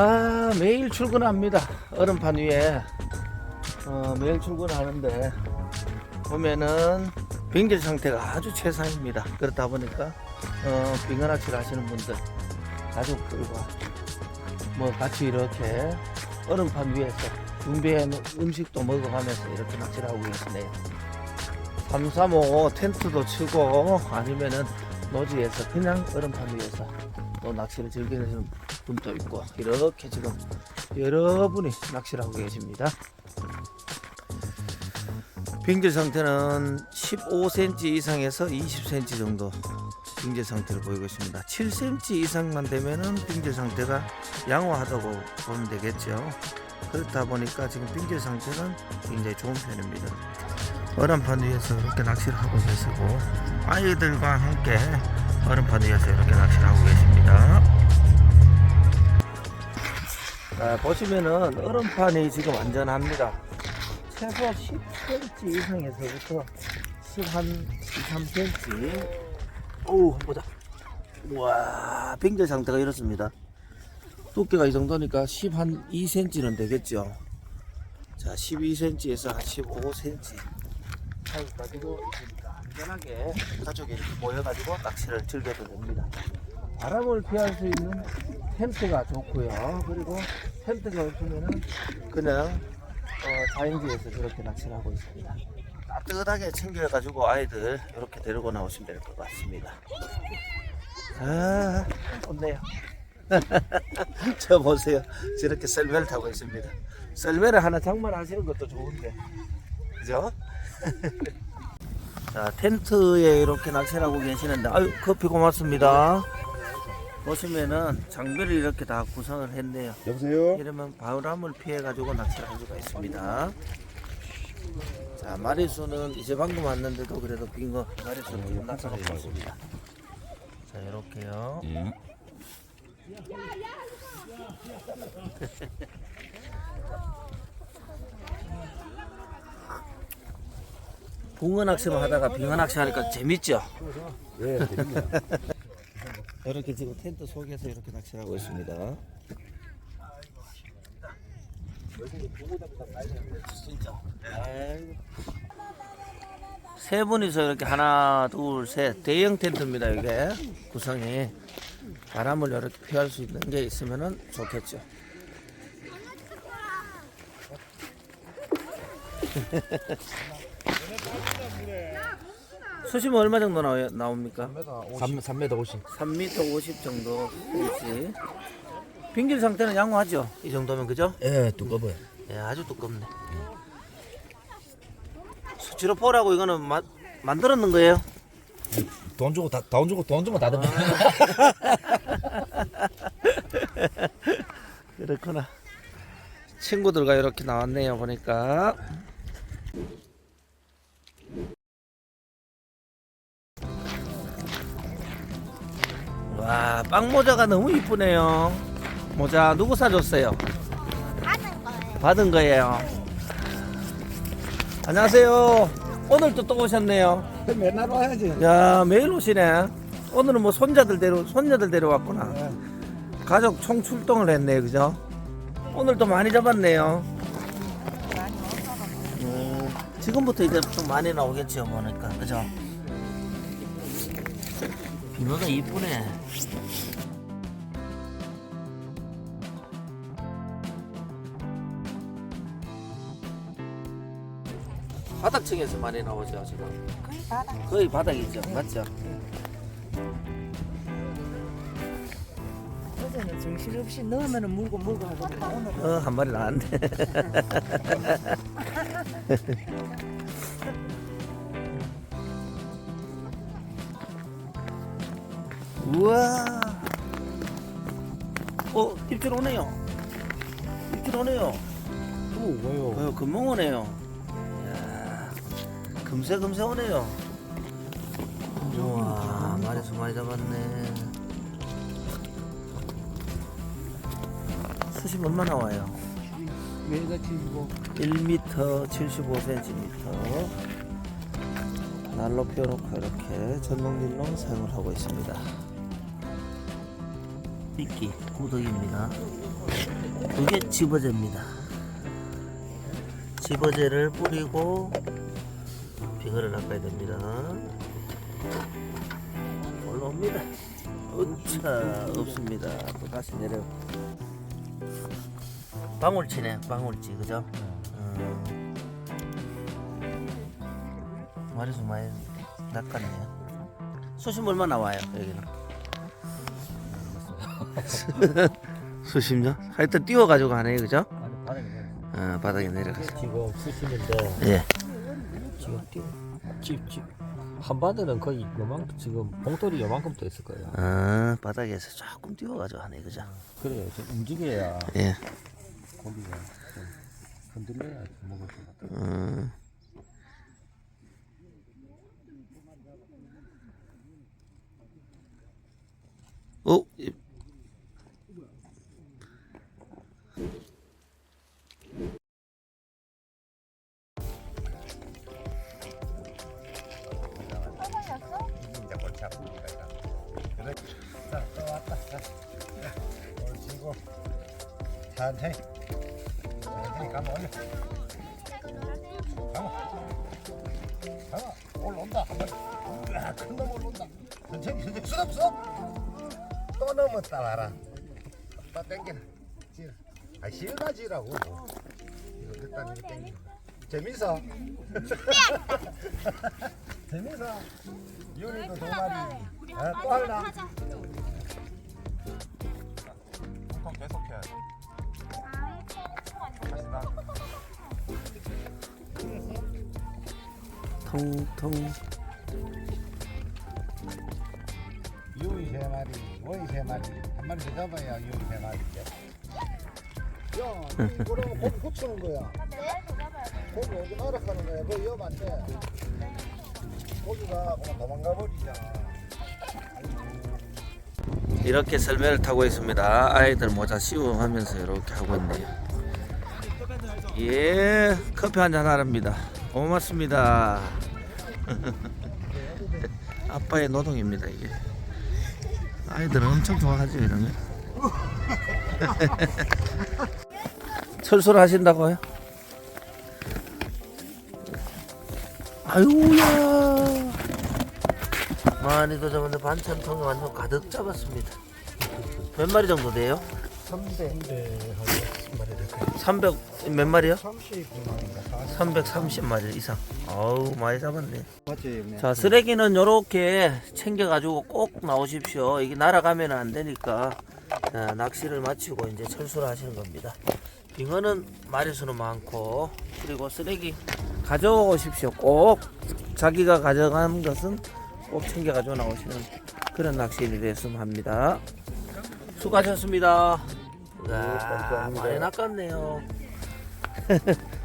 아 매일 출근합니다. 얼음판 위에. 어, 매일 출근하는데 보면은 비행기 상태가 아주 최상입니다. 그렇다 보니까 어, 빙어낚시를 하시는 분들 가족들과 뭐 같이 이렇게 얼음판 위에서 준비한 음식도 먹어가면서 이렇게 낚시를 하고 계시네요. 335 텐트도 치고 아니면은 노지에서 그냥 얼음판 위에서 또 낚시를 즐기는 분도 있고 이렇게 지금 여러분이 낚시를 하고 계십니다. 빙질 상태는 15cm 이상에서 20cm 정도 빙질 상태를 보이고 있습니다. 7cm 이상만 되면은 빙질 상태가 양호하다고 보면 되겠죠. 그렇다 보니까 지금 빙질 상태는 굉장히 좋은 편입니다. 얼음판 위에서 이렇게 낚시를 하고 계시고 아이들과 함께 얼음판 위에서 이렇게 낚시를 하고 계십니다. 자, 보시면은 얼음판이 지금 완전합니다. 최소 10cm 이상에서부터 10한 2, 3cm. 오우, 보자. 우와, 빙결 상태가 이렇습니다. 두께가 이 정도니까 10한 2cm는 되겠죠. 자, 12cm에서 한 15cm. 사이 가지고 있으니까 안전하게 가족이 모여가지고 낚시를 즐겨도 됩니다. 바람을 피할 수 있는 텐트가 좋고요. 그리고 텐트가 없으면은 그냥 어, 자연지에서 저렇게 낚시를 하고 있습니다. 따뜻하게 챙겨가지고 아이들 이렇게 데리고 나오시면 될 것 같습니다. 아, 좋네요. 저 보세요. 저렇게 썰매를 타고 있습니다. 썰매를 하나 장만하시는 것도 좋은데, 그죠? 자, 텐트에 이렇게 낚시를 하고 계시는데, 아유, 커피 고맙습니다. 보시면은 장비를 이렇게 다 구성을 했네요. 여보세요? 이러면 바람을 피해가지고 낚시를 할 수가 있습니다. 자, 마리수는 이제 방금 왔는데도 그래도 빈거 마리수는 좀 나타나고 있습니다. 자, 이렇게요. 예. 붕어 낚시만 하다가 빙어 낚시 하니까 재밌죠? 예, 됩니다. 이렇게 지금 텐트 속에서 이렇게 낚시를 하고 있습니다. 세 분이서 이렇게 하나, 둘, 셋 대형 텐트입니다. 이게 구성이 바람을 이렇게 피할 수 있는 게 있으면은 좋겠죠. 수심은 얼마 정도 나오, 나옵니까? 3, 3m 50. 3m 50 정도. 빙길 상태는 양호하죠? 이 정도면 그죠? 예, 두꺼워요. 예, 아주 두껍네. 수치로포라고 이거는 마, 만들었는 거예요? 돈 주고 다, 돈 주고 돈 주면 다 됩니다. 그렇구나. 친구들과 이렇게 나왔네요, 보니까. 와, 빵 모자가 너무 이쁘네요. 모자 누구 사줬어요? 받은 거예요. 받은 거예요. 안녕하세요. 오늘도 또 오셨네요. 맨날 와야지. 야, 매일 오시네. 오늘은 뭐 손자들 데려, 손녀들 데려왔구나. 가족 총 출동을 했네, 그죠? 오늘도 많이 잡았네요. 음, 지금부터 이제 좀 많이 나오겠죠, 보니까. 그죠? 비너가 이쁘네. 바닥층에서 많이 나오죠, 지금. 거의 바닥. 거의 바닥이죠, 맞죠? 어제는 정신없이 넣으면 물고 물고 하거든. 오늘은 어, 한 마리 나왔네. 우와. 어, 입질 오네요. 입질 오네요. 또 뭐요? 어, 금방 오네요. 이야, 금세 금세 오네요. 우와, 마리수 많이 잡았네. 수심 얼마 나와요? 매일같이 뭐 1m 75cm 날로 펴놓고 이렇게 전동닐로 사용을 하고 있습니다. 미끼 구덕입니다. 이게 집어제입니다. 집어제를 뿌리고 빙어를 낚아야 됩니다. 올라옵니다. 으차 없습니다. 또 다시 내려. 방울치네, 방울치 그죠? 음. 마리수 많이 낚았네요. 수심 얼마 나와요 여기는? 수심요? 하여튼 띄워가지고 가네 그죠? 아니 바닥에 내려. 어, 바닥에 내려가서. 지금 수심인데 예. 지금 띄워. 집집 한바늘은 거의 요만큼 지금 봉돌이 요만큼 더 있을 거예요. 아 바닥에서 조금 띄워가지고 하네 그죠? 그래요. 좀 움직여야 예. 고기가 좀 흔들려야 먹을 수 있다. 음. 어? 이- 골치 아프니까 그래 자 또 왔다 자 올치고 천천히 천천히 가면 올려 가면 가면 올라온다 큰놈 올라온다 천천히 천천히 수덕 수덕 또 넘었다 봐라 또 땡겨 지라 아 실가지라고 이거 일단 이거 땡겨 재밌어 재밌어 윤이도 두 마리 아, 또 할라 통통 계속 해야 돼 다시 나 통통. 유이 세 마리 원이 세 마리. 한 마리 더 잡아야 유이 세 마리인데 야 그러면 고기 붙이는 거야. 고기 어디 날아가는 거야? 그거 위험한데 그만 도망가 버리잖아 이렇게 설매를 타고 있습니다. 아이들 모자 씌워하면서 이렇게 하고 있네요. 예, 커피 한잔 하랍니다. 고맙습니다. 아빠의 노동입니다 이게. 아이들은 엄청 좋아하죠 거. 철수를 하신다고요? 아유야. 많이도 잡았는데 반찬통에 완전 가득 잡았습니다. 몇 마리 정도 돼요? 300몇 마리요? 330마리 이상. 아우 많이 잡았네. 자 쓰레기는 요렇게 챙겨가지고 꼭 나오십시오. 이게 날아가면 안 되니까 자, 낚시를 마치고 이제 철수를 하시는 겁니다. 빙어는 마리수는 많고 그리고 쓰레기 가져오십시오. 꼭 자기가 가져간 것은 꼭 챙겨가지고 나오시는 그런 낚시인이 됐으면 합니다. 수고하셨습니다. 와, 많이 낚았네요.